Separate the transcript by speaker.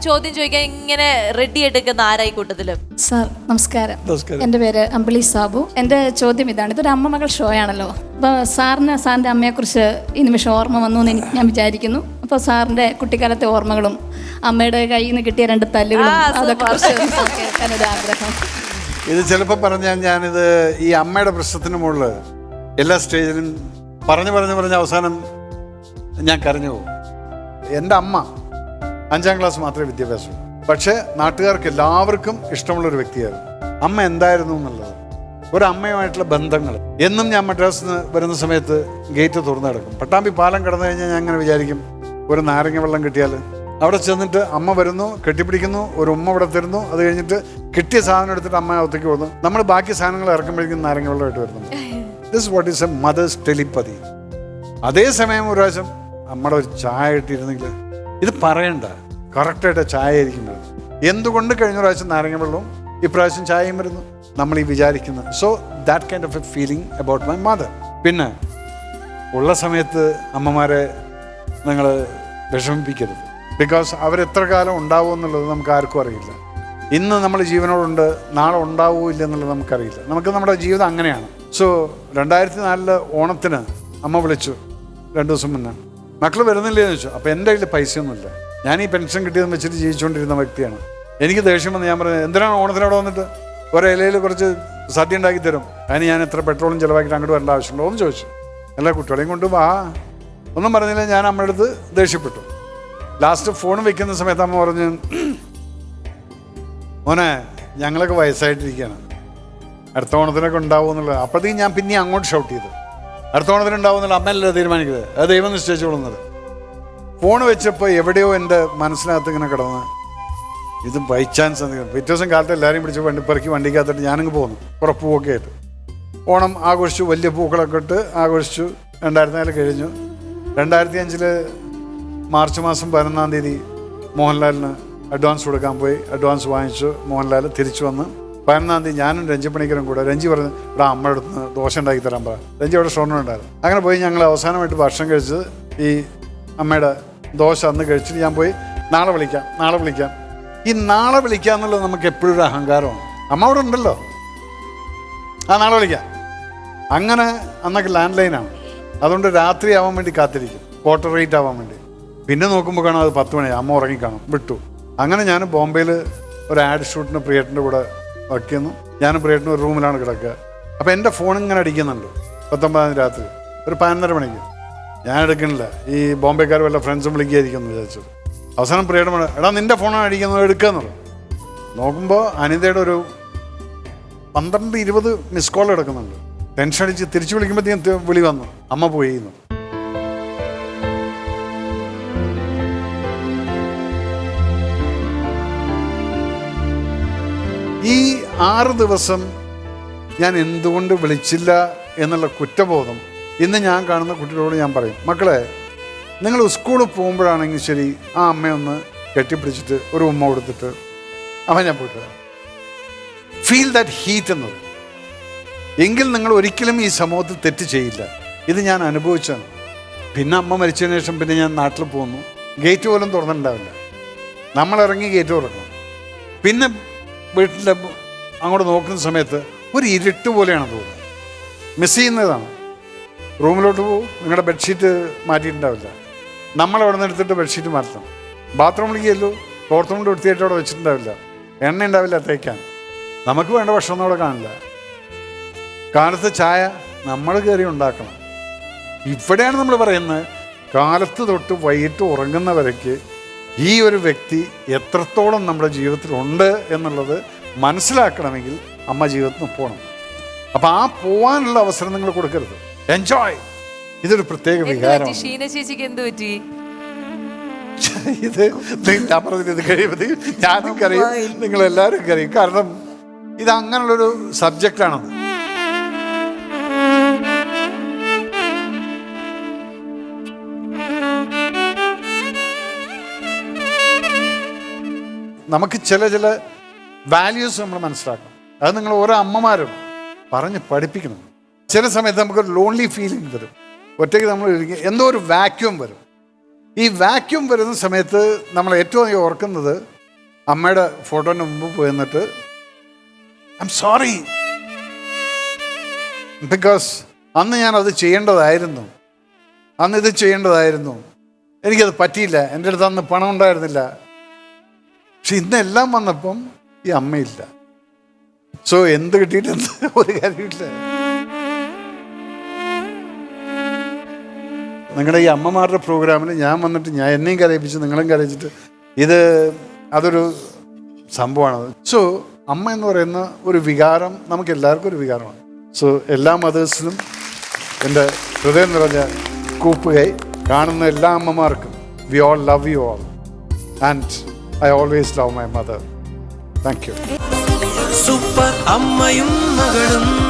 Speaker 1: ചോദ്യം ചോദിക്കാൻ ഇങ്ങനെ റെഡി എടുക്കുന്ന ആരായി കൂട്ടത്തിലും?
Speaker 2: സാർ നമസ്കാരം.
Speaker 3: നമസ്കാരം.
Speaker 2: എന്റെ പേര് അമ്പിളി സാബു. എന്റെ ചോദ്യം ഇതാണ്. ഇതൊരു അമ്മ മകൾ ഷോ ആണല്ലോ. അപ്പോൾ സാറിന് സാറിന്റെ അമ്മയെക്കുറിച്ച് ഈ നിമിഷം ഓർമ്മ വന്നു എന്ന് എനിക്ക് ഞാൻ വിചാരിക്കുന്നു. അപ്പോൾ സാറിന്റെ കുട്ടിക്കാലത്തെ ഓർമ്മകളും അമ്മയുടെ കയ്യിൽ നിന്ന് കിട്ടിയ രണ്ട് തല്ലുകളും
Speaker 1: ആ,
Speaker 2: അതൊക്കെ. കുറിച്ച് കേൾക്കാനൊരു ആഗ്രഹം.
Speaker 3: ഇത് ചിലപ്പോൾ പറഞ്ഞാൽ ഞാനിത് ഈ അമ്മയുടെ പ്രശ്നത്തിന് മുകളിൽ എല്ലാ സ്റ്റേജിലും പറഞ്ഞു പറഞ്ഞു പറഞ്ഞ് അവസാനം ഞാൻ കരഞ്ഞു പോകും. എന്റെ അമ്മ അഞ്ചാം ക്ലാസ് മാത്രമേ വിദ്യാഭ്യാസം പക്ഷേ നാട്ടുകാർക്ക് എല്ലാവർക്കും ഇഷ്ടമുള്ള ഒരു വ്യക്തിയായിരുന്നു. അമ്മ എന്തായിരുന്നു എന്നുള്ളത്. ഒരമ്മയുമായിട്ടുള്ള ബന്ധങ്ങൾ. എന്നും ഞാൻ മദ്രാസിൽ നിന്ന് വരുന്ന സമയത്ത് ഗേറ്റ് തുറന്നു കിടക്കും പട്ടാമ്പി പാലം കടന്നു കഴിഞ്ഞാൽ ഞാൻ അങ്ങനെ വിചാരിക്കും? ഒരു നാരങ്ങ വെള്ളം കിട്ടിയാൽ അവിടെ ചെന്നിട്ട് അമ്മ വരുന്നു കെട്ടിപ്പിടിക്കുന്നു ഒരു ഉമ്മ ഇവിടെ തരുന്നു. അത് കഴിഞ്ഞിട്ട് കിട്ടിയ സാധനം എടുത്തിട്ട് അമ്മ ഒത്തേക്ക് പോകുന്നു. നമ്മൾ ബാക്കി സാധനങ്ങൾ ഇറക്കുമ്പോഴേക്കും നാരങ്ങ വെള്ളമായിട്ട് വരുന്നു this what is a mother's telepathy അതേസമയം ഒരു പ്രാവശ്യം നമ്മുടെ ഒരു ചായ ഇട്ടിരുന്നെങ്കിൽ ഇത് പറയണ്ട. കറക്റ്റായിട്ട് ചായ ആയിരിക്കും വരുന്നത് എന്തുകൊണ്ട് കഴിഞ്ഞ പ്രാവശ്യം നാരങ്ങ വെള്ളവും ഇപ്രാവശ്യം ചായയും വരുന്നു? നമ്മൾ ഈ വിചാരിക്കുന്നത്. So that kind of a feeling about my mother പിന്നെ ഉള്ള സമയത്ത് അമ്മമാരെ നിങ്ങൾ വിഷമിപ്പിക്കരുത്. ബിക്കോസ് അവരെത്ര കാലം ഉണ്ടാവും എന്നുള്ളത് നമുക്ക് ആർക്കും അറിയില്ല. ഇന്ന് നമ്മൾ ജീവനോടുണ്ട് നാളെ ഉണ്ടാവുമോ ഇല്ല എന്നുള്ളത് നമുക്കറിയില്ല. നമുക്ക് നമ്മുടെ ജീവിതം അങ്ങനെയാണ്. സോ രണ്ടായിരത്തി നാലിൽ ഓണത്തിന് അമ്മ വിളിച്ചു. രണ്ട് ദിവസം മുന്നേ. മക്കൾ വരുന്നില്ലേ എന്ന് ചോദിച്ചു. അപ്പോൾ എന്റെ കയ്യിൽ പൈസയൊന്നുമില്ല. ഞാൻ ഈ പെൻഷൻ കിട്ടിയതെന്ന് വെച്ചിട്ട് ജീവിച്ചുകൊണ്ടിരുന്ന വ്യക്തിയാണ്. എനിക്ക് ദേഷ്യം വന്ന് ഞാൻ പറഞ്ഞു എന്തിനാണ് ഓണത്തിന് അവിടെ വന്നിട്ട്? ഒരു ഇലയിൽ കുറച്ച് സദ്യ ഉണ്ടാക്കി തരും. അതിന് ഞാൻ എത്ര പെട്രോളും ചിലവാക്കിയിട്ട് അങ്ങോട്ട് വരേണ്ട ആവശ്യമുണ്ടോ? എന്ന് ചോദിച്ചു. എല്ലാ കുട്ടികളെയും കൊണ്ട് വാ. ഒന്നും പറഞ്ഞില്ല ഞാൻ അമ്മയുടെ അടുത്ത് ദേഷ്യപ്പെട്ടു. ലാസ്റ്റ് ഫോൺ വെക്കുന്ന സമയത്ത് അമ്മ പറഞ്ഞു മോനെ ഞങ്ങളൊക്കെ വയസ്സായിട്ടിരിക്കുകയാണ്. അടുത്ത ഓണത്തിനൊക്കെ ഉണ്ടാവും എന്നുള്ളത്. അപ്പോഴത്തേക്കും ഞാൻ പിന്നെ അങ്ങോട്ട് ഷൗട്ട് ചെയ്തു. അടുത്ത ഓണത്തിന് എന്നുള്ള അമ്മയല്ലേ തീരുമാനിക്കുന്നത്. അത് ദൈവം നിശ്ചയിച്ചോളുന്നത് ഫോൺ വെച്ചപ്പോൾ എവിടെയോ എന്റെ മനസ്സിനകത്ത് ഇങ്ങനെ കിടന്ന് ഇത് ബൈ ചാൻസ് പിറ്റേ ദിവസം കാലത്ത് എല്ലാവരെയും പിടിച്ച് വണ്ടി പെറുക്കി വണ്ടിക്കകത്തിട്ട് ഞാനങ്ങ് കുറെ പൂവൊക്കെ ആയിട്ട്. ഓണം ആഘോഷിച്ചു വലിയ പൂക്കളൊക്കെ ഇട്ട് ആഘോഷിച്ചു. രണ്ടായിരത്തി നാല് കഴിഞ്ഞു. രണ്ടായിരത്തി അഞ്ചിൽ മാർച്ച് മാസം പതിനൊന്നാം തീയതി മോഹൻലാലിന് അഡ്വാൻസ് കൊടുക്കാൻ പോയി. അഡ്വാൻസ് വാങ്ങിച്ചു. മോഹൻലാൽ തിരിച്ചു വന്ന്. പതിനൊന്നാം തീയതി ഞാനും രഞ്ജി പണിക്കരും കൂടെ. രഞ്ജി പറഞ്ഞു ഇവിടെ അമ്മയുടെ അടുത്ത് ദോശ ഉണ്ടാക്കി തരാൻ പറ. രഞ്ജി അവിടെ ഷോണുണ്ടായിരുന്നു അങ്ങനെ പോയി ഞങ്ങൾ അവസാനമായിട്ട് ഭക്ഷണം കഴിച്ചത് ഈ അമ്മയുടെ ദോശ അന്ന് കഴിച്ചിട്ട് ഞാൻ പോയി നാളെ വിളിക്കാം നാളെ വിളിക്കാം. ഈ നാളെ വിളിക്കാം എന്നുള്ളത് നമുക്ക് എപ്പോഴും ഒരു അഹങ്കാരമാണ്. അമ്മ അവിടെ ഉണ്ടല്ലോ. ആ നാളെ വിളിക്കാം. അങ്ങനെ അന്നൊക്കെ ലാൻഡ് ലൈനാണ് അതുകൊണ്ട് രാത്രി ആവാൻ വേണ്ടി കാത്തിരിക്കും. ക്വാർട്ടർ റേറ്റ് ആവാൻ വേണ്ടി. പിന്നെ നോക്കുമ്പോൾ കാണാം അത് പത്ത് മണി അമ്മ ഉറങ്ങിക്കാണും വിട്ടു. അങ്ങനെ ഞാൻ ബോംബെയിൽ ഒരു ആഡ് ഷൂട്ടിന് പ്രിയേട്ടന്റെ കൂടെ വർക്ക് ചെയ്യുന്നു. ഞാനും പ്രിയേട്ടനും ഒരു റൂമിലാണ് കിടക്കുക. അപ്പോൾ എന്റെ ഫോൺ ഇങ്ങനെ അടിക്കുന്നുണ്ട്. പത്തൊമ്പതാം രാത്രി. ഒരു പതിനൊന്നര മണിക്ക്. ഞാൻ എടുക്കണില്ല ഈ ബോംബെക്കാർ വല്ല ഫ്രണ്ട്സും വിളിക്കുകയായിരിക്കും എന്ന് വിചാരിച്ചത് അവസാനം പറഞ്ഞു എടാ നിന്റെ ഫോണാണ് അടിക്കുന്നത് എടുക്കാന്നുള്ളു നോക്കുമ്പോൾ അനിതയുടെ ഒരു പന്ത്രണ്ട് ഇരുപത് മിസ് കോൾ എടുക്കുന്നുണ്ട്. ടെൻഷൻ അടിച്ച് തിരിച്ചു വിളിക്കുമ്പോഴത്തേക്കും വിളി വന്നു? അമ്മ പോയി എന്ന്. ഈ ആറ് ദിവസം ഞാൻ എന്തുകൊണ്ട് വിളിച്ചില്ല എന്നുള്ള കുറ്റബോധം ഇന്ന് ഞാൻ കാണുന്ന കുട്ടികളോട് ഞാൻ പറയും മക്കളെ നിങ്ങൾ സ്കൂളിൽ പോകുമ്പോഴാണെങ്കിൽ ശരി ആ അമ്മയൊന്ന് കെട്ടിപ്പിടിച്ചിട്ട് ഒരു ഉമ്മ കൊടുത്തിട്ട് അവൻ ഞാൻ പോയിട്ട് ഫീൽ ദാറ്റ് ഹീറ്റ് എന്നത്. എങ്കിൽ നിങ്ങൾ ഒരിക്കലും ഈ സമൂഹത്തിൽ തെറ്റ് ചെയ്യില്ല. ഇത് ഞാൻ അനുഭവിച്ചാണ് പിന്നെ അമ്മ മരിച്ചതിന് ശേഷം പിന്നെ ഞാൻ നാട്ടിൽ പോകുന്നു. ഗേറ്റ് പോലും തുറന്നിട്ടുണ്ടാവില്ല. നമ്മൾ ഇറങ്ങി ഗേറ്റ് തുറക്കണം പിന്നെ വീട്ടിൽ അങ്ങോട്ട് നോക്കുന്ന സമയത്ത് ഒരു ഇരുട്ട് പോലെയാണ് തോന്നുന്നത്. മിസ് ചെയ്യുന്നതാണ്. റൂമിലോട്ട് പോകും നിങ്ങളുടെ ബെഡ്ഷീറ്റ് മാറ്റിയിട്ടുണ്ടാവില്ല. നമ്മൾ അവിടെ നിന്ന് എടുത്തിട്ട് ബെഡ്ഷീറ്റ് മാറ്റണം. ബാത്റൂമിലേക്ക് ചെല്ലു കൊണ്ട് വൃത്തിയായിട്ട് അവിടെ വെച്ചിട്ടുണ്ടാവില്ല. എണ്ണ ഉണ്ടാവില്ല തേക്കാൻ നമുക്ക് വേണ്ട ഭക്ഷണം അവിടെ കാണില്ല. കാലത്ത് ചായ നമ്മൾ കയറി ഉണ്ടാക്കണം. ഇവിടെയാണ് നമ്മൾ പറയുന്നത് കാലത്ത് തൊട്ട് വൈകിട്ട് ഉറങ്ങുന്നവരേക്ക് ഈ ഒരു വ്യക്തി എത്രത്തോളം നമ്മുടെ ജീവിതത്തിലുണ്ട് എന്നുള്ളത് മനസ്സിലാക്കണമെങ്കിൽ അമ്മ ജീവിതത്തിൽ പോകണം. അപ്പോൾ ആ പോകാനുള്ള അവസരം നിങ്ങൾ കൊടുക്കരുത്. എൻജോയ് ഇതൊരു പ്രത്യേക വികാരം
Speaker 1: ഷീന ചേച്ചിക്ക് എന്ത് പറ്റി?
Speaker 3: ഇത് ഞാൻ പറഞ്ഞത് ഇത് കഴിയുമ്പോൾ ഞാനും കറിയും നിങ്ങൾ എല്ലാവരും കറിയും കാരണം ഇത് അങ്ങനെയുള്ളൊരു സബ്ജക്റ്റാണത് നമുക്ക് ചില ചില വാല്യൂസ് നമ്മൾ മനസ്സിലാക്കണം. അത് നിങ്ങൾ ഓരോ അമ്മമാരും പറഞ്ഞ് പഠിപ്പിക്കണം. ചില സമയത്ത് നമുക്കൊരു ലോൺലി ഫീലിംഗ് വരും. ഒറ്റയ്ക്ക് നമ്മൾ എന്തോ ഒരു വാക്യൂം വരും. ഈ വാക്യൂം വരുന്ന സമയത്ത് നമ്മൾ ഏറ്റവും അധികം ഓർക്കുന്നത് അമ്മയുടെ ഫോട്ടോന്റെ മുമ്പ് പോയി നിന്നിട്ട് ഐ എം സോറി ബിക്കോസ് അന്ന് ഞാൻ അത് ചെയ്യേണ്ടതായിരുന്നു. അന്ന് ഇത് ചെയ്യേണ്ടതായിരുന്നു. എനിക്കത് പറ്റിയില്ല. എന്റെ അടുത്ത് അന്ന് പണം ഉണ്ടായിരുന്നില്ല. പക്ഷെ ഇന്നെല്ലാം വന്നപ്പം ഈ അമ്മയില്ല. സോ എന്ത് കിട്ടിയിട്ടുണ്ട് ഒരു കാര്യമില്ല നിങ്ങളുടെ ഈ അമ്മമാരുടെ പ്രോഗ്രാമിൽ ഞാൻ വന്നിട്ട് ഞാൻ എന്നെയും കരയിപ്പിച്ച് നിങ്ങളും കരയിച്ചിട്ട് ഇത് അതൊരു സംഭവമാണ്. സോ അമ്മ എന്ന് പറയുന്ന ഒരു വികാരം നമുക്ക് എല്ലാവർക്കും ഒരു വികാരമാണ്. സോ എല്ലാ മദേഴ്സിനും എന്റെ ഹൃദയം നിറഞ്ഞ കൂപ്പുകൈ കാണുന്ന എല്ലാ അമ്മമാർക്കും we all love you all and I always love my mother thank you
Speaker 4: super അമ്മയും മകളും